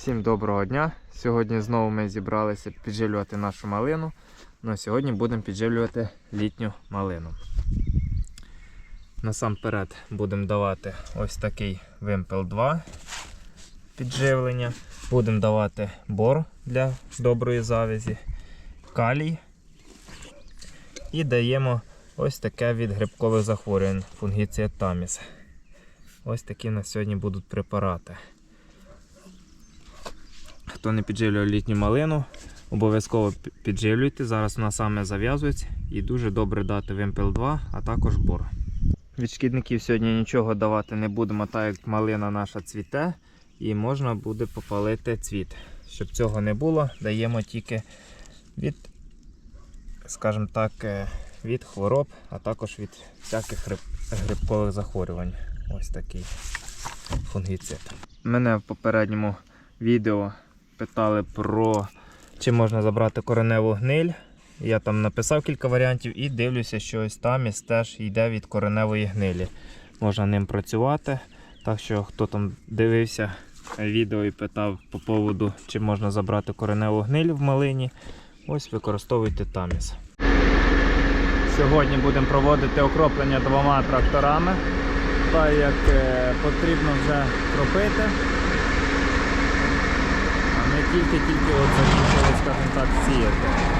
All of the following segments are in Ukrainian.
Всім доброго дня! Сьогодні знову ми зібралися підживлювати нашу малину. Ну, сьогодні будемо підживлювати літню малину. Насамперед будемо давати ось такий вимпел 2 підживлення. Будемо давати бор для доброї завязі, калій. І даємо ось таке від грибкових захворювань фунгіція таміс. Ось такі на сьогодні будуть препарати. Хто не підживлює літню малину, обов'язково підживлюйте. Зараз вона саме зав'язується і дуже добре дати вимпел 2, а також бор. Від шкідників сьогодні нічого давати не будемо, так як малина наша цвіте і можна буде попалити цвіт. Щоб цього не було, даємо тільки від, скажімо так, е, від хвороб, а також від всяких гриб, грибкових захворювань. Ось такий фунгіцид. Мене в попередньому відео питали про чи можна забрати кореневу гниль. Я там написав кілька варіантів і дивлюся, що ось там теж йде від кореневої гнилі. Можна ним працювати. Так що, хто там дивився відео і питав по поводу, чи можна забрати кореневу гниль в малині, ось використовуйте таміс. Сьогодні будемо проводити окроплення двома тракторами, так як е, потрібно вже кропити. А ми тільки-тільки от закінчили, скажімо так, сіяти.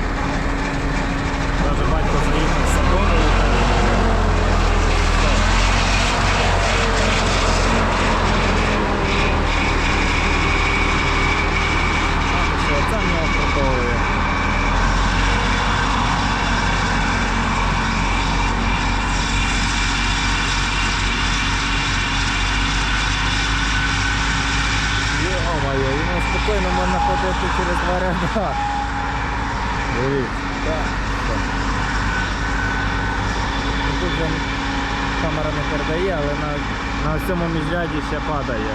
Спокійно можна ходити через два ряда. Дивіться. Так. так. Тут же камера не передає, але на, на цьому міжряді ще падає.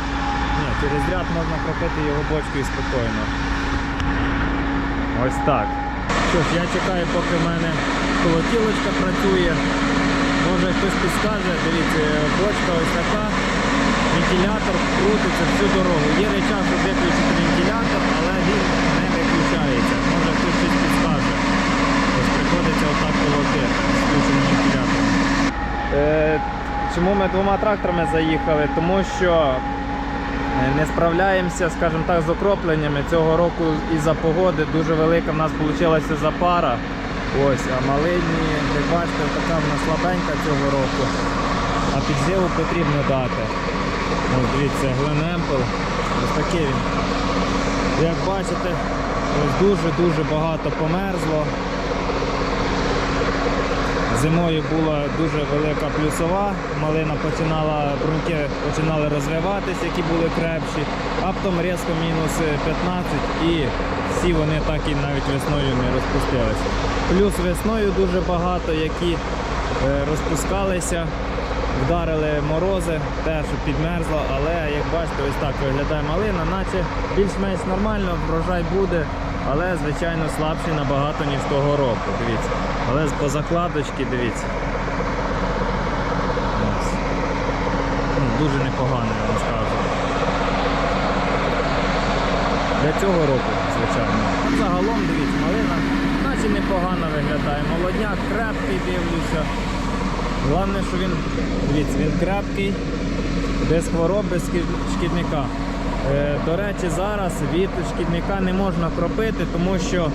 Ні, через ряд можна кропити його бочкою спокійно. Ось так. Що ж, я чекаю, поки в мене колотілочка працює. Може хтось підскаже, дивіться, бочка ось така, вентилятор крутиться всю дорогу. Є речах, щоб виключити вентилятор, але він не виключається. Може хтось щось підскаже. Ось приходиться отак колотити з включеним вентилятором. Е, чому ми двома тракторами заїхали? Тому що е, не справляємося, скажімо так, з окропленнями. Цього року із-за погоди дуже велика в нас вийшла запара. Ось, а малині, як бачите, така вона слабенька цього року. А підживу потрібно дати. Ось дивіться, Гленемпел. Ось такий він. Як бачите, ось дуже-дуже багато померзло. Зимою була дуже велика плюсова, малина починала, бруньки починали розвиватися, які були крепші, а потім різко мінус 15 і всі вони так і навіть весною не розпустилися. Плюс весною дуже багато, які е, розпускалися, вдарили морози, теж підмерзло, але як бачите, ось так виглядає малина, наче більш-менш нормально, врожай буде, але звичайно слабший набагато, ніж того року. Дивіться. Але по закладочці, дивіться. Ну, дуже непогано, я вам скажу. Для цього року, звичайно. Загалом, дивіться, малина наче непогано виглядає. Молодняк крепкий, дивлюся. Головне, що він, дивіться, він крепкий, без хвороб, без шкідника. Е, До речі, зараз від шкідника не можна кропити, тому що,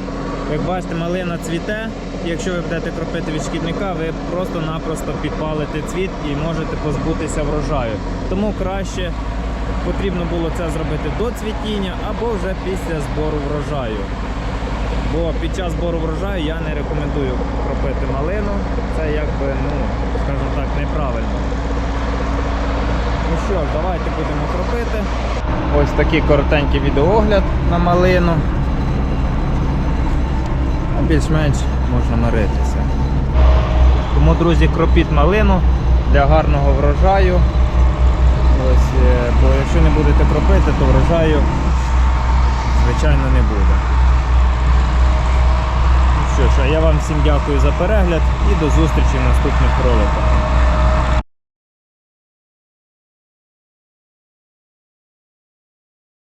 як бачите, малина цвіте. Якщо ви будете кропити від шкідника, ви просто-напросто підпалите цвіт і можете позбутися врожаю. Тому краще потрібно було це зробити до цвітіння або вже після збору врожаю. Бо під час збору врожаю я не рекомендую кропити малину. Це якби, ну, скажімо так, неправильно. Ну що ж, давайте будемо кропити. Ось такий коротенький відеоогляд на малину. Більш-менш можна миритися. Тому, друзі, кропіть малину для гарного врожаю. Ось, е, бо якщо не будете кропити, то врожаю, звичайно, не буде. Що ж, а я вам всім дякую за перегляд і до зустрічі в наступних роликах.